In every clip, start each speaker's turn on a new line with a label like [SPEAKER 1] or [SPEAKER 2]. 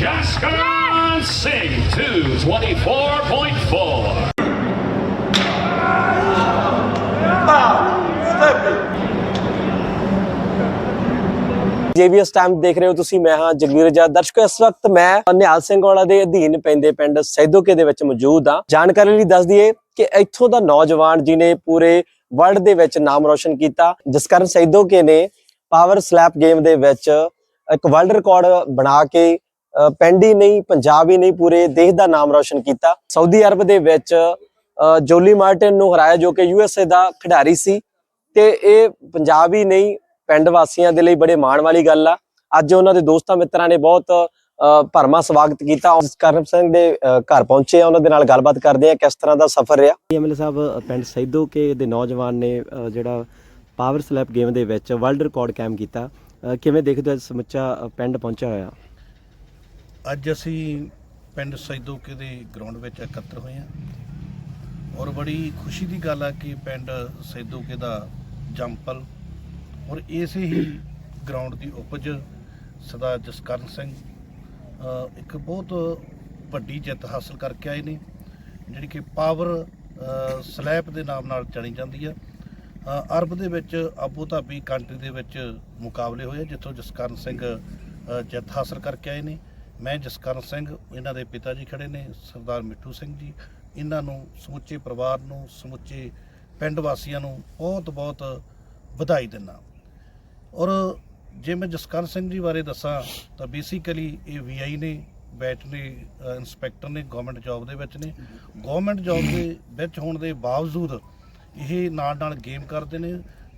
[SPEAKER 1] Jaskar Singh to 24.4.
[SPEAKER 2] JBS time ਦੇਖ ਰਹੇ ਹੋ ਤੁਸੀਂ, ਮੈਂ ਹਾਂ ਜਗਵੀਰ ਜੱਜ ਦਰਸ਼ਕੋ, ਇਸ ਵਕਤ ਮੈਂ ਨਿਹਾਲ ਸਿੰਘ ਵਾਲਾ ਦੇ ਅਧੀਨ ਪੈਂਦੇ ਪਿੰਡ ਸੈਦੋਕੇ ਦੇ ਵਿੱਚ ਮੌਜੂਦ ਹਾਂ ਜਾਣਕਾਰੀ ਲਈ ਦੱਸ ਦਈਏ ਕਿ ਇੱਥੋਂ ਦਾ ਨੌਜਵਾਨ ਜਿਨੇ ਪੂਰੇ ਵਰਲਡ ਦੇ ਵਿੱਚ ਨਾਮ ਰੋਸ਼ਨ ਕੀਤਾ ਜਸਕਰਨ ਸੈਦੋਕੇ ਨੇ ਪਾਵਰ ਸਲੈਪ ਗੇਮ ਦੇ ਵਿੱਚ ਇੱਕ ਵਰਲਡ ਰਿਕਾਰਡ ਬਣਾ ਕੇ ਪਿੰਡ ਹੀ ਨਹੀਂ ਪੰਜਾਬ ਹੀ ਨਹੀਂ ਪੂਰੇ ਦੇਸ਼ ਦਾ ਨਾਮ ਰੋਸ਼ਨ ਕੀਤਾ। ਸਾਊਦੀ ਅਰਬ ਦੇ ਵਿੱਚ ਜੋਲੀ ਮਾਰਟਿਨ ਨੂੰ ਹਰਾਇਆ ਜੋ ਕਿ ਯੂਐਸਏ ਦਾ ਖਿਡਾਰੀ ਸੀ। ਤੇ ਇਹ ਪੰਜਾਬ ਹੀ ਨਹੀਂ ਪਿੰਡ ਵਾਸੀਆਂ ਦੇ ਲਈ ਬੜੇ ਮਾਣ ਵਾਲੀ ਗੱਲ ਆ। ਅੱਜ ਉਹਨਾਂ ਦੇ ਦੋਸਤਾਂ ਮਿੱਤਰਾਂ ਨੇ ਬਹੁਤ ਅ, ਭਰਮਾ ਸਵਾਗਤ ਕੀਤਾ। ਕਰਮ ਸਿੰਘ ਦੇ ਘਰ ਪਹੁੰਚੇ ਆ ਉਹਨਾਂ ਦੇ ਨਾਲ ਗੱਲਬਾਤ ਕਰਦੇ ਆ ਕਿਸ ਤਰ੍ਹਾਂ ਦਾ ਸਫ਼ਰ ਰਿਹਾ? ਐਮਐਲਏ ਸਾਹਿਬ ਪਿੰਡ ਸੈਦੋਕੇ ਦੇ ਨੌਜਵਾਨ ਨੇ ਜਿਹੜਾ ਪਾਵਰ ਸਲੈਪ ਗੇਮ ਦੇ ਵਿੱਚ ਵਰਲਡ ਰਿਕਾਰਡ ਕਾਇਮ ਕੀਤਾ। ਕਿਵੇਂ ਦੇਖਦੇ ਹੋ ਸਮੁੱਚਾ ਪਿੰਡ ਪਹੁੰਚਿਆ ਹੋਇਆ?
[SPEAKER 3] ਅੱਜ ਅਸੀਂ ਪਿੰਡ ਸੈਦੋਕੇ ਦੇ ਗਰਾਊਂਡ ਵਿੱਚ ਇਕੱਤਰ ਹੋਏ ਹਾਂ ਔਰ ਬੜੀ ਖੁਸ਼ੀ ਦੀ ਗੱਲ ਆ ਕਿ ਪਿੰਡ ਸੈਦੋਕੇ ਦਾ ਜੰਪਲ ਔਰ ਇਸੇ ਹੀ ਗਰਾਊਂਡ ਦੀ ਉਪਜ ਸਰਦਾਰ ਜਸਕਰਨ ਸਿੰਘ ਇੱਕ ਬਹੁਤ ਵੱਡੀ ਜਿੱਤ ਹਾਸਲ ਕਰਕੇ ਆਏ ਨੇ, ਜਿਹੜੀ ਕਿ ਪਾਵਰ ਸਲੈਪ ਦੇ ਨਾਮ ਨਾਲ ਜਾਣੀ ਜਾਂਦੀ ਆ। ਅਰਬ ਦੇ ਵਿੱਚ ਆਬੂ ਧਾਬੀ ਕੰਟਰੀ ਦੇ ਵਿੱਚ ਮੁਕਾਬਲੇ ਹੋਏ ਜਿੱਥੋਂ ਜਸਕਰਨ ਸਿੰਘ ਜਿੱਤ ਹਾਸਲ ਕਰਕੇ ਆਏ ਨੇ। ਮੈਂ ਜਸਕਰਨ ਸਿੰਘ, ਇਹਨਾਂ ਦੇ ਪਿਤਾ ਜੀ ਖੜੇ ਨੇ, ਸਰਦਾਰ ਮਿੱਠੂ ਸਿੰਘ ਜੀ। ਇਹਨਾਂ ਨੂੰ ਸਮੁੱਚੇ ਪਰਿਵਾਰ ਨੂੰ, ਸਮੁੱਚੇ ਪਿੰਡ ਵਾਸੀਆਂ ਨੂੰ ਬਹੁਤ ਬਹੁਤ ਵਧਾਈ ਦਿੰਦਾ। ਔਰ ਜੇ ਮੈਂ ਜਸਕਰਨ ਸਿੰਘ ਜੀ ਬਾਰੇ ਦੱਸਾਂ, ਤਾਂ ਬੇਸਿਕਲੀ ਇਹ ਵੀਆਈ ਨੇ ਵੈਟਰਨਰੀ ਇਨਸਪੈਕਟਰ ਨੇ ਗਵਰਨਮੈਂਟ ਜੌਬ ਦੇ ਵਿੱਚ ਨੇ। ਗਵਰਨਮੈਂਟ ਜੌਬ ਦੇ ਵਿੱਚ ਹੋਣ ਦੇ ਬਾਵਜੂਦ ਇਹ ਨਾਲ ਨਾਲ ਗੇਮ ਕਰਦੇ ਨੇ।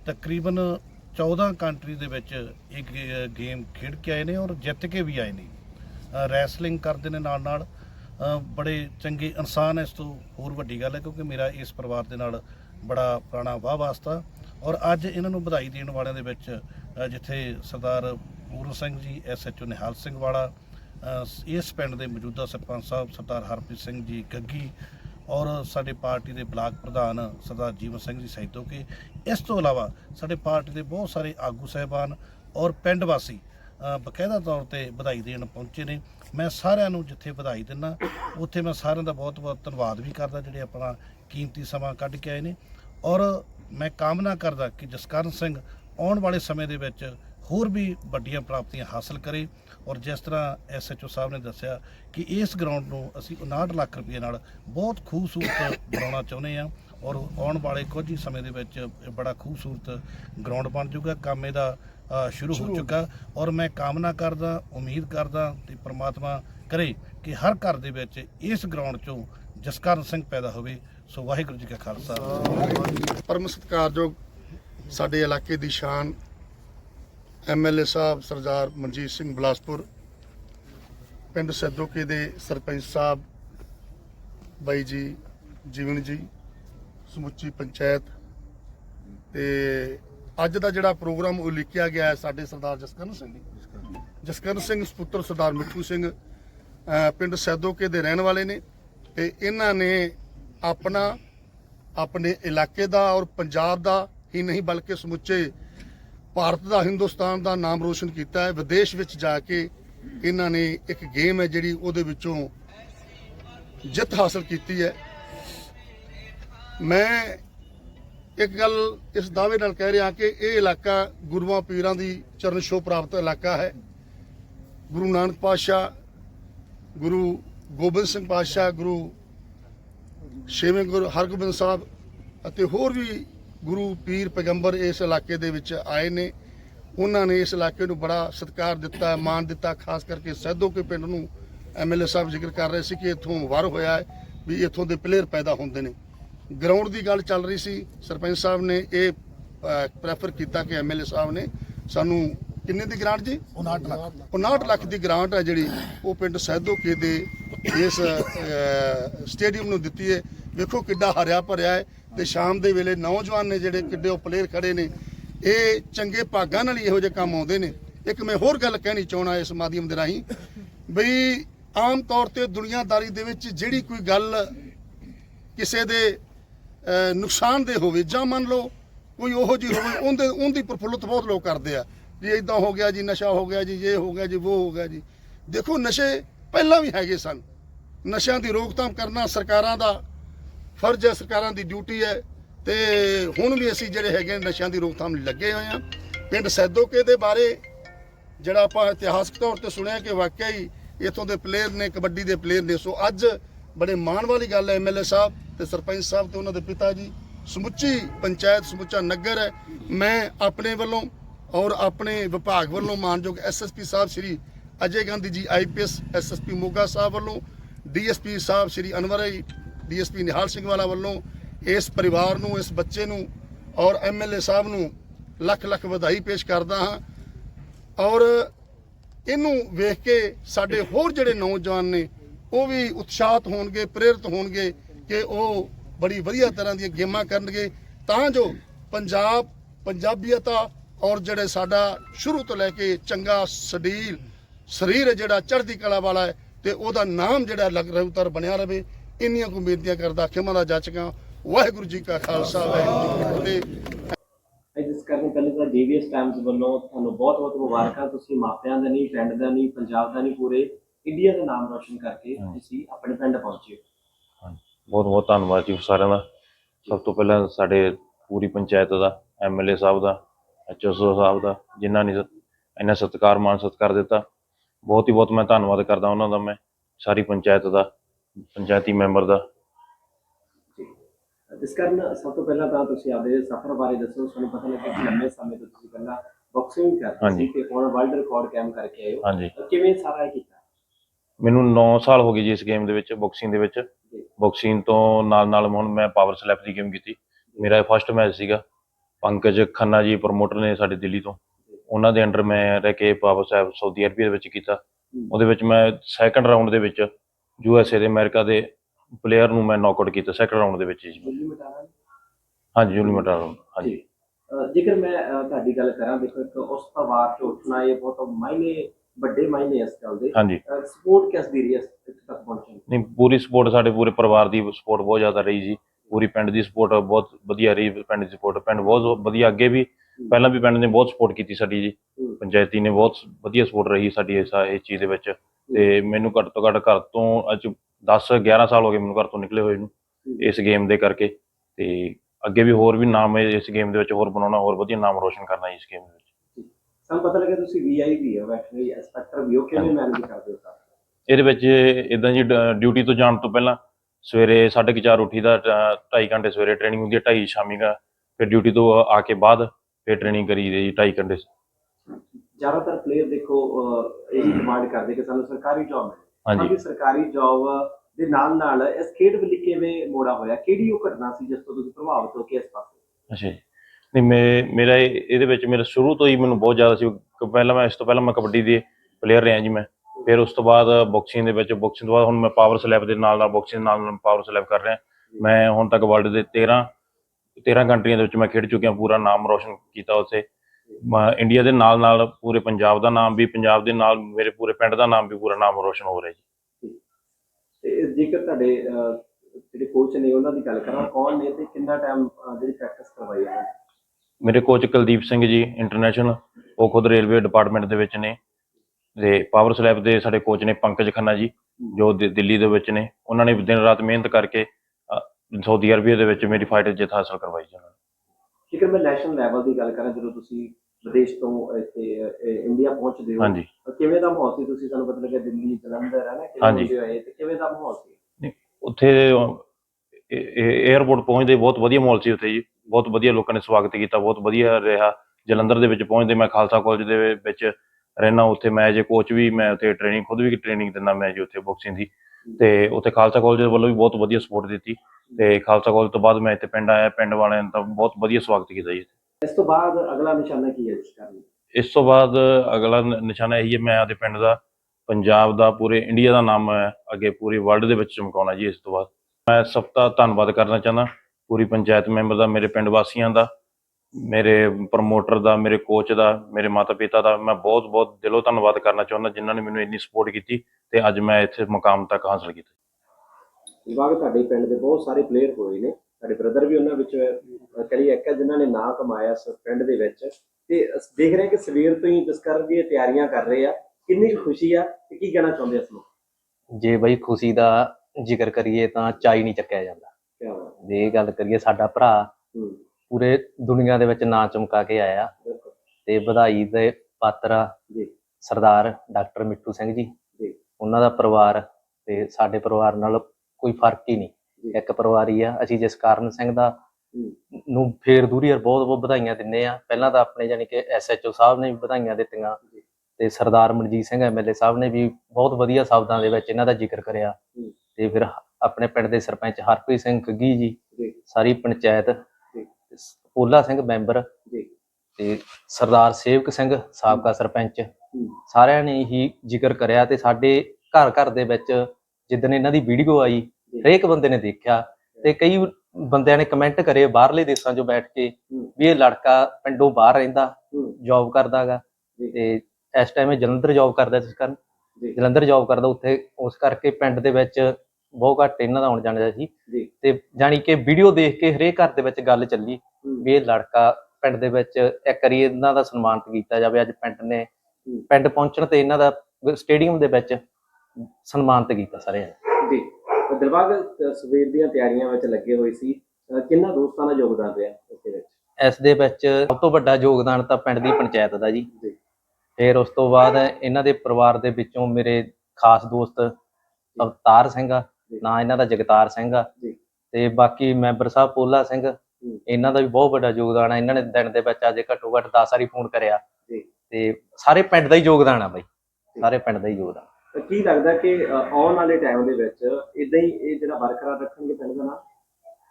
[SPEAKER 3] ਤਕਰੀਬਨ 14 ਕੰਟਰੀ ਦੇ ਵਿੱਚ ਇੱਕ ਗੇਮ ਖੇਡ ਕੇ ਆਏ ਨੇ ਔਰ ਜਿੱਤ ਕੇ ਵੀ ਆਏ ਨੇ। ਰੈਸਲਿੰਗ ਕਰਦੇ ਨੇ ਨਾਲ ਨਾਲ। ਬੜੇ ਚੰਗੇ ਇਨਸਾਨ ਹੈ ਇਸ ਤੋਂ ਹੋਰ ਵੱਡੀ ਗੱਲ ਹੈ ਕਿਉਂਕਿ ਮੇਰਾ ਇਸ ਪਰਿਵਾਰ ਦੇ ਨਾਲ ਬੜਾ ਪੁਰਾਣਾ ਵਾਹ ਵਾਸਤਾ। ਔਰ ਅੱਜ ਇਹਨਾਂ ਨੂੰ ਵਧਾਈ ਦੇਣ ਵਾਲਿਆਂ ਦੇ ਵਿੱਚ ਜਿੱਥੇ ਸਰਦਾਰ ਪੂਰਨ ਸਿੰਘ ਜੀ ਐਸਐਚਓ ਨਿਹਾਲ ਸਿੰਘ ਵਾਲਾ ਇਸ ਪਿੰਡ ਦੇ ਮੌਜੂਦਾ ਸਰਪੰਚ ਸਾਹਿਬ ਸਰਦਾਰ ਹਰਪ੍ਰੀਤ ਸਿੰਘ ਜੀ ਗੱਗੀ ਔਰ ਸਾਡੇ ਪਾਰਟੀ ਦੇ ਬਲਾਕ ਪ੍ਰਧਾਨ ਸਰਦਾਰ ਜੀਵਨ ਸਿੰਘ ਜੀ ਸੈਦੋਕੇ ਇਸ ਤੋਂ ਇਲਾਵਾ ਸਾਡੇ ਪਾਰਟੀ ਦੇ ਬਹੁਤ ਸਾਰੇ ਆਗੂ ਸਹਿਬਾਨ ਔਰ ਪਿੰਡ ਵਾਸੀ ਬਕਾਇਦਾ ਤੌਰ ਤੇ ਵਧਾਈ ਦੇਣ ਪਹੁੰਚੇ ਨੇ। ਮੈਂ ਸਾਰਿਆਂ ਨੂੰ ਜਿੱਥੇ ਵਧਾਈ ਦਿੰਦਾ, ਉੱਥੇ ਮੈਂ ਸਾਰਿਆਂ ਦਾ ਬਹੁਤ ਬਹੁਤ ਧੰਨਵਾਦ ਵੀ ਕਰਦਾ, ਜਿਹੜੇ ਆਪਣਾ ਕੀਮਤੀ ਸਮਾਂ ਕੱਢ ਕੇ ਆਏ ਨੇ। ਔਰ ਮੈਂ ਕਾਮਨਾ ਕਰਦਾ ਕਿ ਜਸਕਰਨ ਸਿੰਘ ਆਉਣ ਵਾਲੇ ਸਮੇਂ ਦੇ ਵਿੱਚ ਹੋਰ ਵੀ ਵੱਡੀਆਂ ਪ੍ਰਾਪਤੀਆਂ ਹਾਸਲ ਕਰੇ। ਔਰ ਜਿਸ ਤਰ੍ਹਾਂ ਐਸਐਚਓ ਸਾਹਿਬ ਨੇ ਦੱਸਿਆ ਕਿ ਇਸ ਗਰਾਊਂਡ ਨੂੰ ਅਸੀਂ 59 ਲੱਖ ਰੁਪਏ ਨਾਲ ਬਹੁਤ ਖੂਬਸੂਰਤ ਬਣਾਉਣਾ ਚਾਹੁੰਦੇ ਹਾਂ। ਔਰ ਆਉਣ ਵਾਲੇ ਕੁਝ ਹੀ ਸਮੇਂ ਦੇ ਵਿੱਚ ਬੜਾ ਖੂਬਸੂਰਤ ਗਰਾਊਂਡ ਬਣ ਜਾਊਗਾ। ਕੰਮ ਇਹਦਾ ਸ਼ੁਰੂ ਹੋ ਚੁੱਕਾ ਔਰ ਮੈਂ ਕਾਮਨਾ ਕਰਦਾ ਉਮੀਦ ਕਰਦਾ ਤੇ ਪ੍ਰਮਾਤਮਾ ਕਰੇ ਕਿ ਹਰ ਘਰ ਦੇ ਵਿੱਚ ਇਸ ਗਰਾਊਂਡ 'ਚੋਂ ਜਸਕਰਨ ਸਿੰਘ ਪੈਦਾ ਹੋਵੇ। ਸੋ ਵਾਹਿਗੁਰੂ ਜੀ ਕਾ ਖਾਲਸਾ।
[SPEAKER 4] ਪਰਮ ਸਤਿਕਾਰਯੋਗ ਸਾਡੇ ਇਲਾਕੇ ਦੀ ਸ਼ਾਨ ਐਮਐਲਏ ਸਾਹਿਬ ਸਰਦਾਰ ਮਨਜੀਤ ਸਿੰਘ ਬਲਾਸਪੁਰ ਪਿੰਡ ਸੈਦੋਕੇ ਦੇ ਸਰਪੰਚ ਸਾਹਿਬ ਬਾਈ ਜੀ ਜੀਵਨ ਜੀ ਸਮੁੱਚੀ ਪੰਚਾਇਤ ਤੇ ਅੱਜ ਦਾ ਜਿਹੜਾ ਪ੍ਰੋਗਰਾਮ ਉਲੀਕਿਆ ਗਿਆ ਹੈ ਸਾਡੇ ਸਰਦਾਰ ਜਸਕਰਨ ਸਿੰਘ ਜੀ। ਜਸਕਰਨ ਸਿੰਘ ਸੁਪੁੱਤਰ ਸਰਦਾਰ ਮਿੱਠੂ ਸਿੰਘ ਪਿੰਡ ਸੈਦੋਕੇ ਦੇ ਰਹਿਣ ਵਾਲੇ ਨੇ ਤੇ ਇਹਨਾਂ ਨੇ ਆਪਣਾ ਆਪਣੇ ਇਲਾਕੇ ਦਾ ਔਰ ਪੰਜਾਬ ਦਾ ਹੀ ਨਹੀਂ ਬਲਕਿ ਸਮੁੱਚੇ ਭਾਰਤ ਦਾ, ਹਿੰਦੁਸਤਾਨ ਦਾ ਨਾਮ ਰੋਸ਼ਨ ਕੀਤਾ ਹੈ। ਵਿਦੇਸ਼ ਵਿੱਚ ਜਾ ਕੇ ਇਹਨਾਂ ਨੇ ਇੱਕ ਗੇਮ ਹੈ ਜਿਹੜੀ ਉਹਦੇ ਵਿੱਚੋਂ ਜਿੱਤ ਹਾਸਲ ਕੀਤੀ ਹੈ। ਮੈਂ ਇੱਕ ਗੱਲ ਇਸ ਦਾਅਵੇ ਨਾਲ ਕਹਿ ਰਿਹਾ ਕਿ ਇਹ ਇਲਾਕਾ ਗੁਰੂਆਂ ਪੀਰਾਂ ਦੀ ਚਰਨ ਛੋਹ ਪ੍ਰਾਪਤ ਇਲਾਕਾ ਹੈ। ਗੁਰੂ ਨਾਨਕ ਪਾਤਸ਼ਾਹ, ਗੁਰੂ ਗੋਬਿੰਦ ਸਿੰਘ ਪਾਤਸ਼ਾਹ, ਗੁਰੂ ਛੇਵੇਂ ਗੁਰੂ ਹਰਗੋਬਿੰਦ ਸਾਹਿਬ ਅਤੇ ਹੋਰ ਵੀ ਗੁਰੂ ਪੀਰ ਪੈਗੰਬਰ ਇਸ ਇਲਾਕੇ ਦੇ ਵਿੱਚ ਆਏ ਨੇ। ਉਹਨਾਂ ਨੇ ਇਸ ਇਲਾਕੇ ਨੂੰ ਬੜਾ ਸਤਿਕਾਰ ਦਿੱਤਾ, ਮਾਣ ਦਿੱਤਾ, ਖਾਸ ਕਰਕੇ ਸੈਦੋਕੇ ਪਿੰਡ ਨੂੰ ਐਮਐਲਏ ਸਾਹਿਬ ਜ਼ਿਕਰ ਕਰ ਰਹੇ ਸੀ ਕਿ ਇੱਥੋਂ ਵਾਰ ਹੋਇਆ ਹੈ ਵੀ ਇੱਥੋਂ ਦੇ ਪਲੇਅਰ ਪੈਦਾ ਹੁੰਦੇ ਨੇ। ਗਰਾਊਂਡ ਦੀ ਗੱਲ ਚੱਲ ਰਹੀ ਸੀ ਸਰਪੰਚ ਸਾਹਿਬ ਨੇ ਇਹ ਪ੍ਰੈਫਰ ਕੀਤਾ ਕਿ ਐਮਐਲਏ ਸਾਹਿਬ ਨੇ ਸਾਨੂੰ ਕਿੰਨੇ ਦੀ ਗ੍ਰਾਂਟ ਜੀ? 59 ਲੱਖ। 59 ਲੱਖ ਦੀ ਗ੍ਰਾਂਟ ਹੈ ਜਿਹੜੀ ਉਹ ਪਿੰਡ ਸੈਦੋਕੇ ਦੇ ਇਸ ਸਟੇਡੀਅਮ ਨੂੰ ਦਿੱਤੀ ਹੈ। ਵੇਖੋ ਕਿੱਡਾ ਹਰਿਆ ਭਰਿਆ ਹੈ ਤੇ ਸ਼ਾਮ ਦੇ ਵੇਲੇ ਨੌਜਵਾਨ ਨੇ ਜਿਹੜੇ ਕਿੱਡੇ ਉਹ ਪਲੇਅਰ ਖੜੇ ਨੇ ਇਹ ਚੰਗੇ ਭਾਗਾਂ ਨਾਲ ਹੀ ਇਹੋ ਜਿਹੇ ਕੰਮ ਆਉਂਦੇ ਨੇ। ਇੱਕ ਮੈਂ ਹੋਰ ਗੱਲ ਕਹਿਣੀ ਚਾਹਣਾ ਇਸ ਮਾਧਿਅਮ ਦੇ ਰਾਹੀਂ ਬਈ ਆਮ ਤੌਰ ਤੇ ਦੁਨੀਆਦਾਰੀ ਦੇ ਵਿੱਚ ਜਿਹੜੀ ਕੋਈ ਗੱਲ ਕਿਸੇ ਦੇ ਅਹ, ਨੁਕਸਾਨਦੇਹ ਹੋਵੇ ਜਾਂ ਮੰਨ ਲਓ ਕੋਈ ਉਹੋ ਜਿਹੀ ਹੋਵੇ ਉਹਦੇ ਉਹਦੀ ਪ੍ਰਫੁੱਲਤ ਬਹੁਤ ਲੋਕ ਕਰਦੇ ਆ ਵੀ ਇਦਾਂ ਹੋ ਗਿਆ ਜੀ ਨਸ਼ਾ ਹੋ ਗਿਆ ਜੀ ਇਹ ਹੋ ਗਿਆ ਜੀ ਉਹ ਹੋ ਗਿਆ ਜੀ। ਦੇਖੋ ਨਸ਼ੇ ਪਹਿਲਾਂ ਵੀ ਹੈਗੇ ਸਨ। ਨਸ਼ਿਆਂ ਦੀ ਰੋਕਥਾਮ ਕਰਨਾ ਸਰਕਾਰਾਂ ਦਾ ਫਰਜ਼ ਹੈ ਸਰਕਾਰਾਂ ਦੀ ਡਿਊਟੀ ਹੈ ਤੇ ਹੁਣ ਵੀ ਅਸੀਂ ਜਿਹੜੇ ਹੈਗੇ ਨਸ਼ਿਆਂ ਦੀ ਰੋਕਥਾਮ ਲੱਗੇ ਹੋਏ ਆ। ਪਿੰਡ ਸੈਦੋਕੇ ਦੇ ਬਾਰੇ ਜਿਹੜਾ ਆਪਾਂ ਇਤਿਹਾਸਕ ਤੌਰ ਤੇ ਸੁਣਿਆ ਕਿ ਵਾਕਿਆ ਹੀ ਇਥੋਂ ਦੇ ਪਲੇਅਰ ਨੇ ਕਬੱਡੀ ਦੇ ਪਲੇਅਰ ਨੇ ਸੋ ਅੱਜ ਬੜੇ ਮਾਣ ਵਾਲੀ ਗੱਲ ਹੈ ਐਮਐਲਏ ਸਾਹਿਬ। ਤੇ ਸਰਪੰਚ ਸਾਹਿਬ ਤੇ ਉਹਨਾਂ ਦੇ ਪਿਤਾ ਜੀ। ਸਮੁੱਚੀ ਪੰਚਾਇਤ ਸਮੁੱਚਾ ਨਗਰ ਹੈ। ਮੈਂ ਆਪਣੇ ਵੱਲੋਂ ਔਰ ਆਪਣੇ ਵਿਭਾਗ ਵੱਲੋਂ ਮਾਨਯੋਗ ਐਸਐਸਪੀ ਸਾਹਿਬ ਸ੍ਰੀ ਅਜੇ ਗਾਂਧੀ ਜੀ ਆਈਪੀਐਸ ਐਸਐਸਪੀ ਮੋਗਾ ਸਾਹਿਬ ਵੱਲੋਂ ਡੀਐਸਪੀ ਸਾਹਿਬ ਸ੍ਰੀ ਅਨਵਰ ਆਈ ਡੀਐਸਪੀ ਨਿਹਾਲ ਸਿੰਘ ਵਾਲਾ ਵੱਲੋਂ ਇਸ ਪਰਿਵਾਰ ਨੂੰ, ਇਸ ਬੱਚੇ ਨੂੰ ਔਰ ਐਮਐਲਏ ਸਾਹਿਬ ਨੂੰ ਲੱਖ ਲੱਖ ਵਧਾਈ ਪੇਸ਼ ਕਰਦਾ ਹਾਂ। ਔਰ ਇਹਨੂੰ ਵੇਖ ਕੇ ਸਾਡੇ ਹੋਰ ਜਿਹੜੇ ਨੌਜਵਾਨ ਨੇ, ਉਹ ਵੀ ਉਤਸ਼ਾਹਤ ਹੋਣਗੇ, ਪ੍ਰੇਰਿਤ ਹੋਣਗੇ। ਕਿ ਉਹ ਬੜੀ ਵਧੀਆ ਤਰ੍ਹਾਂ ਦੀਆਂ ਗੇਮਾਂ ਕਰਨਗੇ ਤਾਂ ਜੋ ਪੰਜਾਬ ਪੰਜਾਬੀਅਤਾ ਔਰ ਜਿਹੜੇ ਸਾਡਾ ਸ਼ੁਰੂ ਤੋਂ ਲੈ ਕੇ ਚੰਗਾ ਸਡੀਲ ਸਰੀਰ ਜਿਹੜਾ ਚੜ੍ਹਦੀ ਕਲਾ ਵਾਲਾ ਹੈ ਤੇ ਉਹਦਾ ਨਾਮ ਜਿਹੜਾ ਲੱਗ ਰਹੁਤਰ ਬਣਿਆ ਰਵੇ। ਇੰਨੀਆਂ ਕੁ ਬੇਨਤੀਆਂ ਕਰਦਾ ਖਿਮਾ ਦਾ ਜਾਚਕਾਂ ਵਾਹਿਗੁਰੂ ਜੀ ਕਾ ਖਾਲਸਾ ਵਾਹਿਗੁਰੂ ਜੀ ਕੀ ਫਤਿਹ।
[SPEAKER 5] ਅੱਜ ਇਸ ਕਰਨ ਪਹਿਲੇ ਤਾਂ ਜੀਵੀਐਸ ਟਾਈਮਸ ਵੱਲੋਂ ਤੁਹਾਨੂੰ ਬਹੁਤ ਬਹੁਤ ਮੁਬਾਰਕਾਂ। ਤੁਸੀਂ ਮਾਪਿਆਂ ਦਾ ਨਹੀਂ ਪਿੰਡ ਦਾ ਨਹੀਂ ਪੰਜਾਬ ਦਾ ਨਹੀਂ ਪੂਰੇ ਇੰਡੀਆ ਦਾ ਨਾਮ ਰੋਸ਼ਨ ਕਰਕੇ ਤੁਸੀਂ ਆਪਣੇ ਪਿੰਡ ਪਹੁੰਚੇ।
[SPEAKER 6] ਬਹੁਤ ਬਹੁਤ ਧੰਨਵਾਦ ਜੀ ਸਾਰਿਆਂ ਦਾ। ਸਭ ਤੋਂ ਪਹਿਲਾਂ ਸਾਡੇ ਪੂਰੀ ਪੰਚਾਇਤ ਦਾ ਐਮਐਲਏ ਸਾਹਿਬ ਦਾ ਐਚਓਸਓ ਸਾਹਿਬ ਦਾ ਜਿਨ੍ਹਾਂ ਨੇ ਇੰਨਾ ਸਤਿਕਾਰ ਮਾਨ ਸਤਿਕਾਰ ਦਿੱਤਾ। ਬਹੁਤ ਹੀ ਬਹੁਤ ਮੈਂ ਧੰਨਵਾਦ ਕਰਦਾ ਉਹਨਾਂ ਦਾ ਮੈਂ ਸਾਰੀ ਪੰਚਾਇਤ ਦਾ ਪੰਚਾਇਤੀ ਮੈਂਬਰ ਦਾ।
[SPEAKER 5] ਇਸ ਕਾਰਨ ਸਭ ਤੋਂ ਪਹਿਲਾਂ ਤਾਂ ਤੁਸੀਂ ਆਪਦੇ ਸਫ਼ਰ ਬਾਰੇ ਦੱਸੋ ਸਾਨੂੰ ਪਤਾ ਲੱਗਾ ਕਿ ਲੰਮੇ ਸਮੇਂ ਤੋਂ ਤੁਸੀਂ ਪਹਿਲਾਂ ਬਾਕਸਿੰਗ ਕਰਦੇ ਸੀ। ਤੇ ਹੁਣ ਵਰਲਡ ਰਿਕਾਰਡ ਕਾਇਮ ਕਰਕੇ ਆਏ ਹੋ।
[SPEAKER 6] ਹਾਂਜੀ।
[SPEAKER 5] ਤਾਂ ਕਿਵੇਂ ਸਾਰਾ ਇਹ ਕੀਤਾ?
[SPEAKER 6] ਮੈਨੂੰ 9 ਸਾਲ ਹੋ ਗਏ ਜੀ ਇਸ ਗੇਮ ਦੇ ਵਿੱਚ ਬਾਕਸਿੰਗ ਦੇ ਵਿੱਚ। ਬਾਕਸਿੰਗ ਤੋਂ ਨਾਲ ਨਾਲ ਹੁਣ ਮੈਂ ਪਾਵਰ ਸਲੈਪ ਦੀ ਗੇਮ ਕੀਤੀ। ਮੇਰਾ ਫਸਟ ਮੈਚ ਸੀਗਾ। ਪੰਕਜ ਖੰਨਾ ਜੀ ਪ੍ਰਮੋਟਰ ਨੇ ਸਾਡੇ ਦਿੱਲੀ ਤੋਂ। ਉਹਨਾਂ ਦੇ ਅੰਡਰ ਮੈਂ ਰਹਿ ਕੇ ਪਾਵਰ ਸਲੈਪ ਸਾਊਦੀ ਅਰਬੀਆ ਦੇ ਵਿੱਚ ਕੀਤਾ। ਉਹਦੇ ਵਿੱਚ ਮੈਂ ਸੈਕੰਡ ਰਾਊਂਡ ਦੇ ਵਿੱਚ ਯੂ ਐਸ ਏ ਦੇ ਅਮਰੀਕਾ ਦੇ ਪਲੇਅਰ ਨੂੰ ਮੈਂ ਨੌਕਆਊਟ ਕੀਤਾ ਸੈਕੰਡ ਰਾਊਂਡ ਦੇ ਵਿੱਚ ਜੀ।
[SPEAKER 5] ਮਟਾਰਾ
[SPEAKER 6] ਹਾਂਜੀ ਜੂਲੀ ਮਟਾ ਹਾਂਜੀ।
[SPEAKER 5] ਜੇਕਰ ਮੈਂ ਤੁਹਾਡੀ ਗੱਲ ਕਰਾਂ ਦੇਖੋ ਇੱਕ ਉਸ ਪਰਿਵਾਰ ਤੋਂ ਉੱਠਣਾ ਇਹ ਬਹੁਤ ਮਾਇਨੇ ਵੱਡੇ ਮਾਇਨੇ ਇਸ ਗੱਲ ਦੇ।
[SPEAKER 6] ਹਾਂਜੀ।
[SPEAKER 5] ਸਪੋਰਟ ਕਿਸ ਦੀ ਰਹੀ ਹੈ ਤੱਕ ਪਹੁੰਚਣ?
[SPEAKER 6] ਨਹੀਂ ਪੂਰੀ ਸਪੋਰਟ ਸਾਡੇ ਪੂਰੇ ਪਰਿਵਾਰ ਦੀ ਸਪੋਰਟ ਬਹੁਤ ਜ਼ਿਆਦਾ ਰਹੀ ਜੀ। ਪੂਰੀ ਪਿੰਡ ਦੀ ਸਪੋਰਟ ਬਹੁਤ ਵਧੀਆ ਰਹੀ ਪਿੰਡ ਦੀ ਸਪੋਰਟ ਪਿੰਡ ਬਹੁਤ ਵਧੀਆ ਅੱਗੇ ਵੀ ਪਹਿਲਾਂ ਵੀ ਪਿੰਡ ਨੇ ਬਹੁਤ ਸਪੋਰਟ ਕੀਤੀ ਸਾਡੀ ਜੀ। ਪੰਚਾਇਤੀ ਨੇ ਬਹੁਤ ਵਧੀਆ ਸਪੋਰਟ ਰਹੀ ਸਾਡੀ ਇਸ ਇਸ ਚੀਜ਼ ਦੇ ਵਿੱਚ। ਤੇ ਮੈਨੂੰ ਘੱਟ ਤੋਂ ਘੱਟ ਘਰ ਤੋਂ ਅੱਜ 10 11 ਸਾਲ ਹੋ ਗਏ ਮੈਨੂੰ ਘਰ ਤੋਂ ਨਿਕਲੇ ਹੋਏ ਨੂੰ ਇਸ ਗੇਮ ਦੇ ਕਰਕੇ। ਤੇ ਅੱਗੇ ਵੀ ਹੋਰ ਵੀ ਨਾਮ ਇਸ ਗੇਮ ਦੇ ਵਿੱਚ ਹੋਰ ਬਣਾਉਣਾ ਹੋਰ ਵਧੀਆ ਨਾਮ ਰੋਸ਼ਨ ਕਰਨਾ ਇਸ ਗੇਮ ਦੇ ਵਿੱਚ।
[SPEAKER 5] ਸਾਨੂੰ ਪਤਾ ਲੱਗਾ ਤੁਸੀਂ ਵੀਆਈਪੀ ਹੋ ਵੈਟਰਨਰੀ ਇੰਸਪੈਕਟਰ ਵੀ ਹੋ ਕਿਵੇਂ ਮੈਨੇਜ ਕਰਦੇ ਹੋ ਸਰ
[SPEAKER 6] ਇਹਦੇ ਵਿੱਚ ਇਦਾਂ ਜੀ ਡਿਊਟੀ ਤੋਂ ਜਾਣ ਤੋਂ ਪਹਿਲਾਂ ਸਵੇਰੇ 4:30 ਉੱਠੀਦਾ 2.5 ਘੰਟੇ ਸਵੇਰੇ ਟ੍ਰੇਨਿੰਗ ਹੁੰਦੀ ਹੈ 2.5 ਸ਼ਾਮੀ ਦਾ ਫਿਰ ਡਿਊਟੀ ਤੋਂ ਆ ਕੇ ਬਾਅਦ ਫਿਰ ਟ੍ਰੇਨਿੰਗ ਕਰੀ ਦੀ 2.5 ਘੰਟੇ
[SPEAKER 5] ਜ਼ਿਆਦਾਤਰ ਪਲੇਅਰ ਦੇਖੋ ਇਹੀ ਡਿਮਾਂਡ ਕਰਦੇ ਕਿ ਸਾਨੂੰ ਸਰਕਾਰੀ ਜੌਬ ਮਿਲੇ।
[SPEAKER 6] ਹਾਂਜੀ।
[SPEAKER 5] ਸਰਕਾਰੀ ਜੌਬ ਦੇ ਨਾਲ ਨਾਲ ਇਸ ਖੇਡ ਵੱਲ ਕਿਵੇਂ ਮੋੜਾ ਹੋਇਆ? ਕਿਹੜੀ ਉਹ ਘਟਨਾ ਸੀ ਜਿਸ ਤੋਂ ਤੁਸੀਂ ਪ੍ਰਭਾਵਿਤ ਹੋ ਕੇ ਇਸ ਪਾਸੇ?
[SPEAKER 6] ਅੱਛਾ ਜੀ। ਨਹੀਂ ਮੈਂ ਮੇਰਾ ਇਹ- ਇਹਦੇ ਵਿੱਚ ਮੇਰਾ ਸ਼ੁਰੂ ਤੋਂ ਹੀ ਮੈਨੂੰ ਬਹੁਤ ਜ਼ਿਆਦਾ ਸੀ। ਕ- ਪਹਿਲਾਂ ਮੈਂ ਇਸ ਤੋਂ ਪਹਿਲਾਂ ਮੈਂ ਕਬੱਡੀ ਦੇ ਪਲੇਅਰ ਰਿਹਾ ਜੀ ਮੈਂ। ਫਿਰ ਉਸ ਤੋਂ ਬਾਅਦ ਬਾਕਸਿੰਗ ਦੇ ਵਿੱਚ ਬਾਕਸਿੰਗ ਤੋਂ ਬਾਅਦ ਹੁਣ ਮੈਂ ਪਾਵਰ ਸਲੈਬ ਦੇ ਨਾਲ ਨਾਲ ਬਾਕਸਿੰਗ ਨਾਲ ਨਾਲ ਪਾਵਰ ਸਲੈਬ ਕਰ ਰਿਹਾ। ਮੈਂ ਹੁਣ ਤੱਕ ਵਰਲਡ ਦੇ 13 13 ਕੰਟਰੀਆਂ ਦੇ ਵਿੱਚ ਮੈਂ ਖੇਡ ਚੁੱਕਿਆ ਪੂਰਾ ਨਾਮ ਰੋਸ਼ਨ ਕੀਤਾ ਉੱਥੇ। ਮੈਂ ਇੰਡੀਆ ਦੇ ਨਾਲ ਨਾਲ ਪੂਰੇ ਪੰਜਾਬ ਦਾ ਨਾਮ ਵੀ ਪੰਜਾਬ ਦੇ ਨਾਲ ਮੇਰੇ ਪੂਰੇ ਪਿੰਡ ਦਾ ਨਾਮ ਵੀ ਪੂਰਾ ਨਾਮ ਰੋਸ਼ਨ ਹੋ ਰਿਹਾ ਜੀ।
[SPEAKER 5] ਤੇ ਜੇਕਰ ਤੁਹਾਡੇ ਅਹ, ਜਿਹੜੇ ਕੋਚ ਨੇ ਉਹਨਾਂ ਦੀ ਗੱਲ ਕਰਾਂ ਕੌਣ ਨੇ ਤੇ ਕਿੰਨਾ ਟਾਈਮ ਜਿਹੜੀ ਪ੍ਰੈਕਟਿਸ ਕਰਵਾਈ ਉਹਨਾਂ
[SPEAKER 6] ਮੇਰੇ ਕੋਚ ਕੁਲਦੀਪ ਸਿੰਘ ਜੀ ਇੰਟਰਨੈਸ਼ਨਲ ਉਹ ਖੁਦ ਰੇਲਵੇ ਡਿਪਾਰਟਮੈਂਟ ਦੇ ਵਿੱਚ ਨੇ ਤੇ ਪਾਵਰ ਸਲੈਬ ਦੇ ਸਾਡੇ ਕੋਚ ਨੇ ਪੰਕਜ ਖੰਨਾ ਜੀ ਜੋ ਦਿ- ਦਿੱਲੀ ਦੇ ਵਿੱਚ ਨੇ ਉਹਨਾਂ ਨੇ ਦਿਨ ਰਾਤ ਮਿਹਨਤ ਕਰਕੇ ਸਾਊਦੀ ਅਰਬੀਆ ਦੇ ਵਿੱਚ ਮੇਰੀ ਫਾਈਟ ਜਿੱਤ ਹਾਸਲ ਕਰਵਾਈ ਜੀ ਉਹਨਾਂ ਨੇ।
[SPEAKER 5] ਜੇਕਰ ਮੈਂ ਨੈਸ਼ਨਲ ਲੈਵਲ ਦੀ ਗੱਲ ਕਰਾਂ ਜਦੋਂ ਤੁਸੀਂ ਵਿਦੇਸ਼ ਤੋਂ ਇੱਥੇ ਇੰਡੀਆ ਪਹੁੰਚਦੇ ਹੋ
[SPEAKER 6] ਹਾਂਜੀ।
[SPEAKER 5] ਕਿਵੇਂ ਦਾ ਮਾਹੌਲ ਸੀ? ਤੁਸੀਂ ਸਾਨੂੰ ਪਤਾ ਲੱਗਿਆ ਦਿੱਲੀ ਜਲੰਧਰ ਹੈ ਨਾ ਕਿਵੇਂ। ਹੁੰਦੇ ਹੋਏ ਤੇ ਕਿਵੇਂ ਦਾ ਮਾਹੌਲ ਸੀ?
[SPEAKER 6] ਉੱਥੇ 에어ਪੋਰਟ ਪਹੁੰਚਦੇ ਬਹੁਤ ਵਧੀਆ ਮਾਹੌਲ ਸੀ ਉੱਥੇ ਜੀ। ਬਹੁਤ ਵਧੀਆ ਲੋਕਾਂ ਨੇ ਸਵਾਗਤ ਕੀਤਾ ਬਹੁਤ ਵਧੀਆ ਰਿਹਾ। ਜਲੰਧਰ ਦੇ ਵਿੱਚ ਪਹੁੰਚਦੇ ਮੈਂ ਖਾਲਸਾ ਕਾਲਜ ਦੇ ਵਿੱਚ ਰਹਿਣਾ ਉੱਥੇ ਮੈਂ ਜੇ ਕੋਚ ਵੀ ਮੈਂ ਉੱਥੇ ਟ੍ਰੇਨਿੰਗ ਖੁਦ ਵੀ ਟ੍ਰੇਨਿੰਗ ਦਿੰਦਾ ਮੈਂ ਜੀ ਉੱਥੇ ਬਾਕਸਿੰਗ ਦੀ। ਤੇ ਉੱਥੇ ਖਾਲਸਾ ਕਾਲਜ ਵੱਲੋਂ ਵੀ ਬਹੁਤ ਵਧੀਆ ਸਪੋਰਟ ਦਿੱਤੀ ਤੇ ਖਾਲਸਾ ਕਾਲਜ ਤੋਂ ਬਾਅਦ ਮੈਂ ਇੱਥੇ ਪਿੰਡ ਆਇਆ ਪਿੰਡ ਵਾਲਿਆਂ ਨੇ ਤਾਂ ਬਹੁਤ ਵਧੀਆ ਸਵਾਗਤ ਕੀਤਾ ਜੀ।
[SPEAKER 5] ਇਸ ਤੋਂ ਬਾਅਦ ਅਗਲਾ ਨਿਸ਼ਾਨਾ ਕੀ ਹੈ ਇਸ ਕਰਨ?
[SPEAKER 6] ਇਸ ਤੋਂ ਬਾਅਦ ਅਗਲਾ ਨਿਸ਼ਾਨਾ ਇਹੀ ਹੈ ਮੈਂ ਆਪਦੇ ਪਿੰਡ ਦਾ ਪੰਜਾਬ ਦਾ ਪੂਰੇ ਇੰਡੀਆ ਦਾ ਨਾਮ ਅੱਗੇ ਪੂਰੀ ਵਰਲਡ ਦੇ ਵਿੱਚ ਚਮਕਾਉਣਾ ਜੀ ਇਸ ਤੋਂ ਬਾਅਦ। ਮੈਂ ਸਭ ਦਾ ਧੰਨਵਾਦ ਕਰਨਾ ਚਾਹੁੰਦਾ। ਪੂਰੀ ਪੰਚਾਇਤ ਮੈਂਬਰ ਦਾ ਮੇਰੇ ਪਿੰਡ ਵਾਸੀਆਂ ਦਾ ਮੇਰੇ ਪ੍ਰਮੋਟਰ ਦਾ ਮੇਰੇ ਕੋਚ ਦਾ ਮੇਰੇ ਮਾਤਾ ਪਿਤਾ ਦਾ ਮੈਂ ਬਹੁਤ ਬਹੁਤ ਦਿਲੋਂ ਧੰਨਵਾਦ ਕਰਨਾ ਚਾਹੁੰਦਾ ਜਿਨ੍ਹਾਂ ਨੇ ਮੈਨੂੰ ਇੰਨੀ ਸਪੋਰਟ ਕੀਤੀ ਤੇ ਅੱਜ ਮੈਂ ਇੱਥੇ ਮੁਕਾਮ ਤੱਕ ਹਾਸਲ ਕੀਤਾ।
[SPEAKER 5] ਵਿਭਾਗ ਤੁਹਾਡੇ ਪਿੰਡ ਦੇ ਬਹੁਤ ਸਾਰੇ ਪਲੇਅਰ ਹੋਏ ਨੇ। ਸਾਡੇ ਬ੍ਰਦਰ ਵੀ ਉਹਨਾਂ ਵਿੱਚ ਕਰੀ ਇੱਕ ਹੈ ਜਿਨ੍ਹਾਂ ਨੇ ਨਾਂ ਕਮਾਇਆ ਇਸ ਪਿੰਡ ਦੇ ਵਿੱਚ। ਤੇ ਅਸ- ਦੇਖ ਰਹੇ ਕਿ ਸਵੇਰ ਤੋਂ ਹੀ ਜਸਕਰਨ ਦੀ ਇਹ ਤਿਆਰੀਆਂ ਕਰ ਰਹੇ ਆ ਕਿੰਨੀ ਕੁ ਖੁਸ਼ੀ ਆ ਤੇ ਕੀ ਕਹਿਣਾ ਚਾਹੁੰਦੇ ਇਸ ਨੂੰ?
[SPEAKER 7] ਜੇ ਬਈ ਖੁਸ਼ੀ ਦਾ ਜ਼ਿਕਰ ਕਰੀਏ ਤਾਂ ਚਾਈ ਨਹੀਂ ਚੱਕਿਆ ਜਾਂਦਾ। ਜੇ ਇਹ ਗੱਲ ਕਰੀਏ ਸਾਡਾ ਭਰਾ ਪੂਰੇ ਦੁਨੀਆ ਦੇ ਵਿੱਚ ਨਾਂ ਚਮਕਾ ਕੇ ਆਇਆ। ਤੇ ਵਧਾਈ ਦੇ ਪਾਤਰ ਆ ਸਰਦਾਰ ਡਾਕਟਰ ਮਿੱਠੂ ਸਿੰਘ ਜੀ। ਉਹਨਾਂ ਦਾ ਪਰਿਵਾਰ ਤੇ ਸਾਡੇ ਪਰਿਵਾਰ ਨਾਲ ਕੋਈ ਫ਼ਰਕ ਹੀ ਨਹੀਂ। ਇੱਕ ਪਰਿਵਾਰ ਹੀ ਆ। ਅਸੀਂ ਜਿਸ ਕਾਰਨ ਸਿੰਘ ਦਾ ਨੂੰ ਫੇਰ ਦੂਰੀ ਯਾਰ ਬਹੁਤ ਬਹੁਤ ਵਧਾਈਆਂ ਦਿੰਨੇ ਆ। ਪਹਿਲਾਂ ਤਾਂ ਆਪਣੇ ਜਾਨੀ ਕਿ ਐਸਐਚਓ ਸਾਹਿਬ ਨੇ ਵੀ ਵਧਾਈਆਂ ਦਿੱਤੀਆਂ। ਤੇ ਸਰਦਾਰ ਮਨਜੀਤ ਸਿੰਘ ਐਮਐਲਏ ਸਾਹਿਬ ਨੇ ਵੀ ਬਹੁਤ ਵਧੀਆ ਸ਼ਬਦਾਂ ਦੇ ਵਿੱਚ ਇਹਨਾਂ ਦਾ ਜ਼ਿਕਰ ਕਰਿਆ। ਤੇ ਫਿਰ ਆਪਣੇ ਪਿੰਡ ਦੇ ਸਰਪੰਚ ਹਰਪ੍ਰੀਤ ਸਿੰਘ ਕੱਗੀ ਜੀ ਸਾਰੀ ਪੰਚਾਇਤ ਪੋਲਾ ਸਿੰਘ ਮੈਂਬਰ ਤੇ ਸਰਦਾਰ ਸੇਵਕ ਸਿੰਘ ਸਾਬਕਾ ਸਰਪੰਚ ਸਾਰਿਆਂ ਨੇ ਹੀ ਜ਼ਿਕਰ ਕਰਿਆ ਤੇ ਸਾਡੇ ਘਰ ਘਰ ਦੇ ਵਿੱਚ ਜਿੱਦਣ ਇਹਨਾਂ ਦੀ ਵੀਡੀਓ ਆਈ ਹਰੇਕ ਬੰਦੇ ਨੇ ਦੇਖਿਆ ਤੇ ਕਈ ਬੰਦਿਆਂ ਨੇ ਕਮੈਂਟ ਕਰੇ ਬਾਹਰਲੇ ਦੇਸ਼ਾਂ 'ਚੋਂ ਬੈਠ ਕੇ ਵੀ ਇਹ ਲੜਕਾ ਪਿੰਡੋਂ ਬਾਹਰ ਰਹਿੰਦਾ ਜੌਬ ਕਰਦਾਗਾ ਤੇ ਇਸ ਟਾਈਮ ਇਹ ਜਲੰਧਰ ਜੌਬ ਕਰਦਾ ਜਿਸ ਕਾਰਨ। ਜਲੰਧਰ ਜੌਬ ਕਰਦਾ ਉੱਥੇ ਉਸ ਕਰਕੇ ਪਿੰਡ ਦੇ ਵਿੱਚ ਬਹੁਤ ਘੱਟ ਇਹਨਾਂ ਦਾ ਆਉਣ ਜਾਣ ਸੀ। ਤੇ ਜਾਣੀ ਕਿ ਵੀਡੀਓ ਦੇਖ ਕੇ ਹਰੇਕ ਘਰ ਦੇ ਵਿੱਚ ਗੱਲ ਚੱਲੀ ਵੀ ਇਹ ਲੜਕਾ ਪਿੰਡ ਦੇ ਵਿੱਚ ਇੱਕ ਵਾਰੀ ਇਹਨਾਂ ਦਾ ਸਨਮਾਨਿਤ ਕੀਤਾ ਜਾਵੇ ਅੱਜ ਪਿੰਡ ਨੇ ਪਿੰਡ ਪਹੁੰਚਣ ਤੇ ਇਹਨਾਂ ਦਾ ਸਟੇਡੀਅਮ ਦੇ ਵਿੱਚ ਸਨਮਾਨਿਤ ਕੀਤਾ ਸਾਰਿਆਂ ਨੇ।
[SPEAKER 5] ਜੀ। ਦਿਲਬਾਗ ਸਵੇਰ ਦੀਆਂ ਤਿਆਰੀਆਂ ਵਿੱਚ ਲੱਗੇ ਹੋਏ ਸੀ। ਕਿੰਨਾ ਦੋਸਤਾਂ ਦਾ ਯੋਗਦਾਨ ਰਿਹਾ ਇਸ ਦੇ ਵਿੱਚ?
[SPEAKER 7] ਇਸ ਦੇ ਵਿੱਚ ਸਭ ਤੋਂ ਵੱਡਾ ਯੋਗਦਾਨ ਤਾਂ ਪਿੰਡ ਦੀ ਪੰਚਾਇਤ ਦਾ ਜੀ। ਫਿਰ ਉਸ ਤੋਂ ਬਾਅਦ ਇਹਨਾਂ ਦੇ ਪਰਿਵਾਰ ਦੇ ਵਿੱਚੋਂ ਮੇਰੇ ਖਾਸ ਦੋਸਤ ਅਵਤਾਰ ਸਿੰਘ ਆ ਨਾਂ ਇਹਨਾਂ ਦਾ ਜਗਤਾਰ ਸਿੰਘ ਆ। ਤੇ ਬਾਕੀ ਮੈਂਬਰ ਸਾਹਿਬ ਪੋਲਾ ਸਿੰਘ ਇਹਨਾਂ ਦਾ ਵੀ ਬਹੁਤ ਵੱਡਾ ਯੋਗਦਾਨ ਆ। ਇਹਨਾਂ ਨੇ ਦਿਨ ਦੇ ਵਿੱਚ ਅੱਜ ਘੱਟੋ ਘੱਟ 10 ਵਾਰੀ ਫੋਨ ਕਰਿਆ। ਤੇ ਸਾਰੇ ਪਿੰਡ ਦਾ ਹੀ ਯੋਗਦਾਨ ਆ ਬਾਈ। ਸਾਰੇ ਪਿੰਡ ਦਾ ਹੀ ਯੋਗਦਾਨ।
[SPEAKER 5] ਕੀ ਲੱਗਦਾ ਕਿ ਆਉਣ ਵਾਲੇ ਟਾਈਮ ਦੇ ਵਿੱਚ ਇਦਾਂ ਹੀ ਇਹ ਜਿਹੜਾ ਬਰਕਰਾਰ ਰੱਖਣਗੇ ਪਿੰਡ ਦਾ ਨਾਮ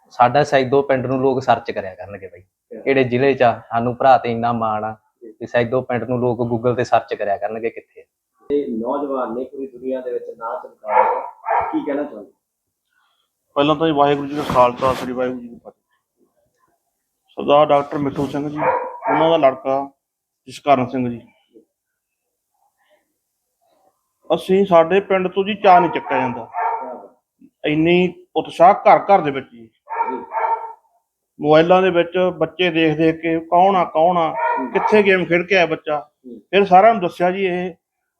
[SPEAKER 7] ਸਾਡਾ ਸੈਦੋ ਪਿੰਡ ਨੂੰ ਲੋਕ ਸਰਚ ਕਰਿਆ ਕਰਨਗੇ ਬਾਈ। ਕਿਹੜੇ ਜ਼ਿਲ੍ਹੇ 'ਚ ਆ? ਸਾਨੂੰ ਭਰਾ ਤੇ ਇੰਨਾ ਮਾਣ ਆ ਕਿ ਸੈਦੋ ਪਿੰਡ ਨੂੰ ਲੋਕ ਗੂਗਲ ਤੇ ਸਰਚ ਕਰਿਆ ਕਰਨਗੇ ਕਿੱਥੇ।
[SPEAKER 5] ਇਹ ਨੌਜਵਾਨ ਨੇ ਪੂਰੀ ਦੁਨੀਆ ਦੇ ਵਿੱਚ ਨਾਂ ਚਮਕਾਇਆ। ਕੀ ਕਹਿਣਾ ਚਾਹੁੰਦੇ
[SPEAKER 8] ਪਹਿਲਾਂ ਤਾਂ ਜੀ ਵਾਹਿਗੁਰੂ ਜੀ ਦਾ ਖਾਲਸਾ, ਸ੍ਰੀ ਵਾਹਿਗੁਰੂ ਜੀ ਕੀ ਫਤਿਹ। ਸਰਦਾਰ ਡਾਕਟਰ ਮਿੱਠੂ ਸਿੰਘ ਜੀ, ਉਹਨਾਂ ਦਾ ਲੜਕਾ ਜਸਕਰਨ ਸਿੰਘ ਜੀ। ਅਸੀਂ ਸਾਡੇ ਪਿੰਡ ਤੋਂ ਜੀ ਚਾਹ ਨਹੀਂ ਚੱਕਿਆ ਜਾਂਦਾ। ਇੰਨੀ ਉਤਸ਼ਾਹ ਘਰ ਘਰ ਦੇ ਵਿੱਚ ਜੀ। ਮੋਬਾਈਲਾਂ ਦੇ ਵਿੱਚ ਬੱਚੇ ਦੇਖ ਦੇਖ ਕੇ ਕੌਣ ਆ ਕੌਣ ਆ, ਕਿੱਥੇ ਗੇਮ ਖੇਡ ਕੇ ਆਇਆ ਬੱਚਾ। ਫਿਰ ਸਾਰਿਆਂ ਨੂੰ ਦੱਸਿਆ ਜੀ ਇਹ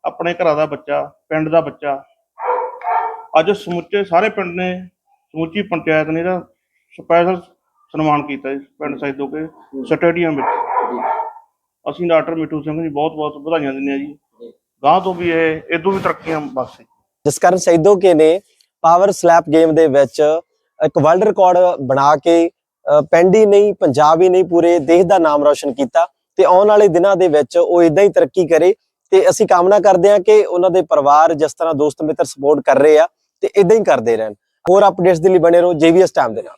[SPEAKER 8] ਆਪਣੇ ਘਰਾਂ ਦਾ ਬੱਚਾ, ਪਿੰਡ ਦਾ ਬੱਚਾ। ਅੱਜ ਸਮੁੱਚੇ ਸਾਰੇ ਪਿੰਡ ਨੇ ਸਮੁੱਚੀ ਪੰਚਾਇਤ ਨੇ ਇਹਦਾ ਸਪੈਸ਼ਲ ਸਨਮਾਨ ਕੀਤਾ ਜੀ ਪਿੰਡ ਸੈਦੋ ਕੇ ਸਟੇਡੀਅਮ ਵਿੱਚ। ਅਸੀਂ ਡਾਕਟਰ ਮਿੱਠੂ ਸਿੰਘ ਜੀ ਬਹੁਤ ਬਹੁਤ ਵਧਾਈਆਂ ਦਿੰਦੇ ਹਾਂ ਜੀ। ਗਾਂ ਤੋਂ ਵੀ ਇਹ ਇਦੋਂ ਵੀ ਤਰੱਕੀਆਂ ਬਖਸ਼ੇ
[SPEAKER 5] ਜਿਸ ਕਾਰਨ ਸੈਦੋਕੇ ਨੇ ਪਾਵਰ ਸਲੈਪ ਗੇਮ ਦੇ ਵਿੱਚ ਇੱਕ ਵਰਲਡ ਰਿਕਾਰਡ ਬਣਾ ਕੇ ਪਿੰਡ ਹੀ ਨਹੀਂ ਪੰਜਾਬ ਹੀ ਨਹੀਂ ਪੂਰੇ ਦੇਸ਼ ਦਾ ਨਾਮ ਰੌਸ਼ਨ ਕੀਤਾ ਤੇ ਆਉਣ ਵਾਲੇ ਦਿਨਾਂ ਦੇ ਵਿੱਚ ਉਹ ਇਦਾਂ ਹੀ ਤਰੱਕੀ ਕਰੇ ਤੇ ਅਸੀਂ ਕਾਮਨਾ ਕਰਦੇ ਹਾਂ ਕਿ ਉਹਨਾਂ ਦੇ ਪਰਿਵਾਰ ਜਿਸ ਤਰ੍ਹਾਂ ਦੋਸਤ ਮਿੱਤਰ ਸਪੋਰਟ ਕਰ ਰਹੇ ਆ ਤੇ ਇਦਾਂ ਹੀ ਕਰਦੇ ਰਹਿਣ। ਹੋਰ ਅਪਡੇਟਸ ਦੇ ਲਈ ਬਣੇ ਰਹੋ ਜੀਵੀਐਸ ਟਾਈਮ ਦੇ ਨਾਲ।